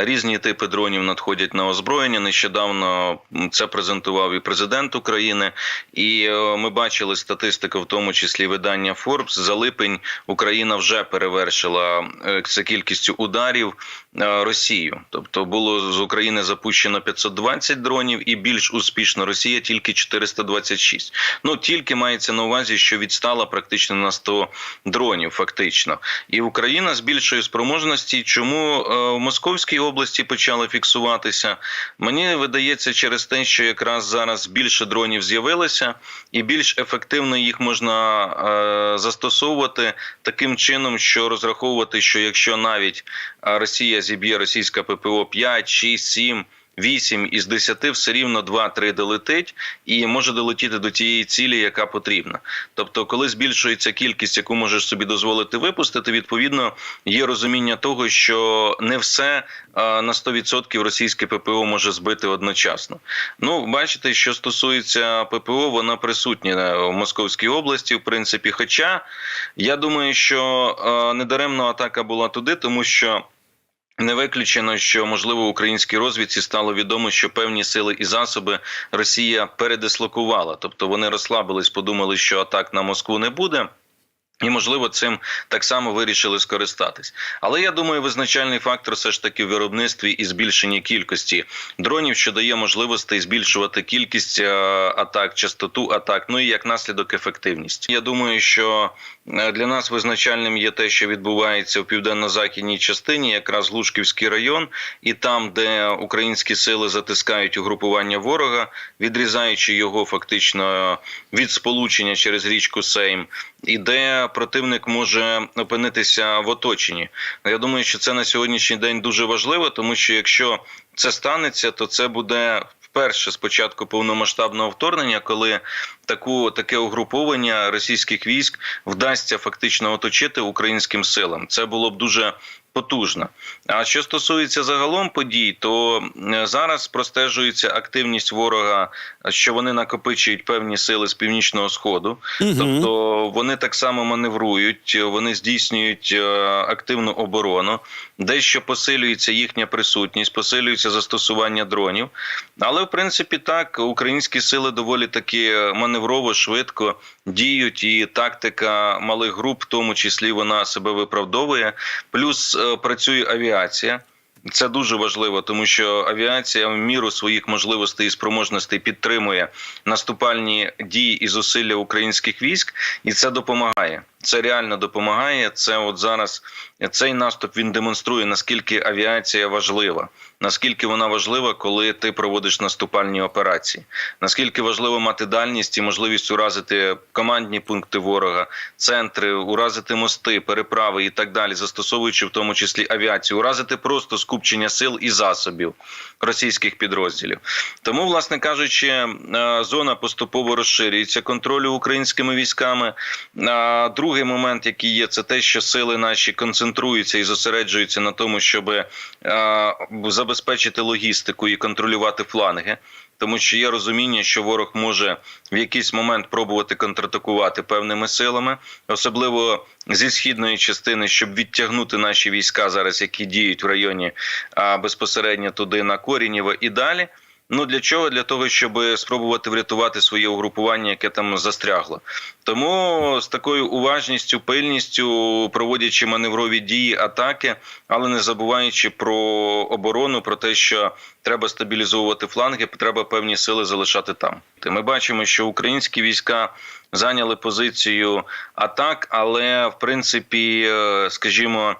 Різні типи дронів надходять на озброєння. Нещодавно це презентував і президент України, і е, ми бачили статистику, в тому числі видання Forbes. За липень Україна вже перевершила е, за кількістю ударів е, Росію. Тобто було з України запущено 520 дронів, і більш успішно Росія тільки 426. Ну тільки мається на увазі, що відстала практично на 100 дронів, фактично. І Україна з більшої спроможності. Чому е, в Московській області почали фіксуватися? Мені видається через те, що якраз зараз більше дронів з'явилося, і більш ефективно їх можна е, застосовувати таким чином, що розраховувати, що якщо навіть е, Росія зіб'є російська ППО 5, 6, 7, 8 із 10 все рівно 2-3 долетить і може долетіти до тієї цілі, яка потрібна. Тобто, коли збільшується кількість, яку можеш собі дозволити випустити, відповідно є розуміння того, що не все на 100% російське ППО може збити одночасно. Ну, бачите, що стосується ППО, вона присутня в Московській області, в принципі. Хоча я думаю, що недаремно атака була туди, тому що. Не виключено, що можливо українській розвідці стало відомо, що певні сили і засоби Росія передислокувала, тобто вони розслабились, подумали, що атак на Москву не буде. І, можливо, цим так само вирішили скористатись. Але я думаю, визначальний фактор все ж таки в виробництві і збільшенні кількості дронів, що дає можливості збільшувати кількість е, атак, частоту атак, ну і як наслідок ефективність. Я думаю, що е, для нас визначальним є те, що відбувається в південно-західній частині, якраз Глушківський район, і там, де українські сили затискають угрупування ворога, відрізаючи його фактично від сполучення через річку Сейм, і де противник може опинитися в оточенні. Я думаю, що це на сьогоднішній день дуже важливо, тому що якщо це станеться, то це буде вперше з початку повномасштабного вторгнення, коли таку таке угруповання російських військ вдасться фактично оточити українським силам. Це було б дуже потужно. А що стосується загалом подій, то зараз простежується активність ворога, що вони накопичують певні сили з північного сходу, Мгм. тобто вони так само маневрують, вони здійснюють е, активну оборону, дещо посилюється їхня присутність, посилюється застосування дронів. Але в принципі так українські сили доволі таки маневрово швидко діють, і тактика малих груп, в тому числі, вона себе виправдовує. Плюс е, працює авіація. Це дуже важливо, тому що авіація в міру своїх можливостей і спроможностей підтримує наступальні дії і зусилля українських військ, і це допомагає. Це реально допомагає. Це от зараз цей наступ він демонструє наскільки авіація важлива, наскільки вона важлива, коли ти проводиш наступальні операції. Наскільки важливо мати дальність і можливість уразити командні пункти ворога, центри, уразити мости, переправи і так далі, застосовуючи в тому числі авіацію, уразити просто скупчення сил і засобів російських підрозділів. Тому, власне кажучи, е, зона поступово розширюється контролю українськими військами. А Другий момент, який є, це те, що сили наші концентруються і зосереджуються на тому, щоб е, забезпечити логістику і контролювати фланги. Тому що є розуміння, що ворог може в якийсь момент пробувати контратакувати певними силами, особливо зі східної частини, щоб відтягнути наші війська зараз, які діють в районі а, безпосередньо туди на Корінєво і далі. Ну для чого? Для того, щоб спробувати врятувати своє угрупування, яке там застрягло. Тому з такою уважністю, пильністю, проводячи маневрові дії, атаки, але не забуваючи про оборону, про те, що треба стабілізовувати фланги, треба певні сили залишати там. Ми бачимо, що українські війська зайняли позицію атак, але в принципі, е, скажімо,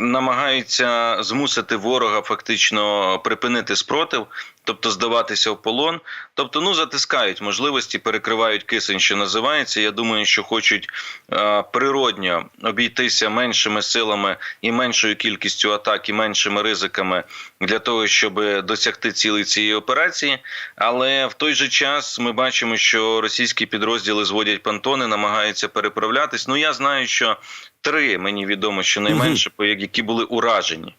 намагаються змусити ворога фактично припинити спротив, тобто здаватися в полон. Тобто, ну затискають можливості, перекривають кисень, що називається. Я думаю, що хочуть е, природньо обійтися меншими силами і меншою кількістю атак, і меншими ризиками для того, щоб досягти цілей цієї операції. Але в той же час ми бачимо, що російські підрозділи зводять понтони, намагаються переправлятись. Ну я знаю, що три мені відомо, що найменше, по які були уражені.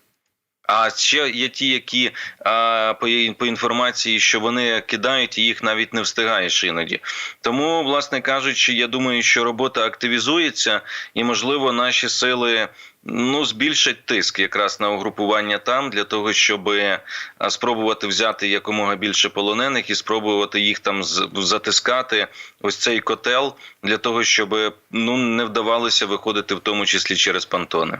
А ще є ті, які по, інформації, що вони кидають, їх навіть не встигаєш іноді. Тому, власне кажучи, я думаю, що робота активізується, і можливо наші сили. Ну, збільшать тиск якраз на угрупування там для того, щоб спробувати взяти якомога більше полонених і спробувати їх там затискати. Ось цей котел для того, щоб ну не вдавалося виходити, в тому числі через пантони.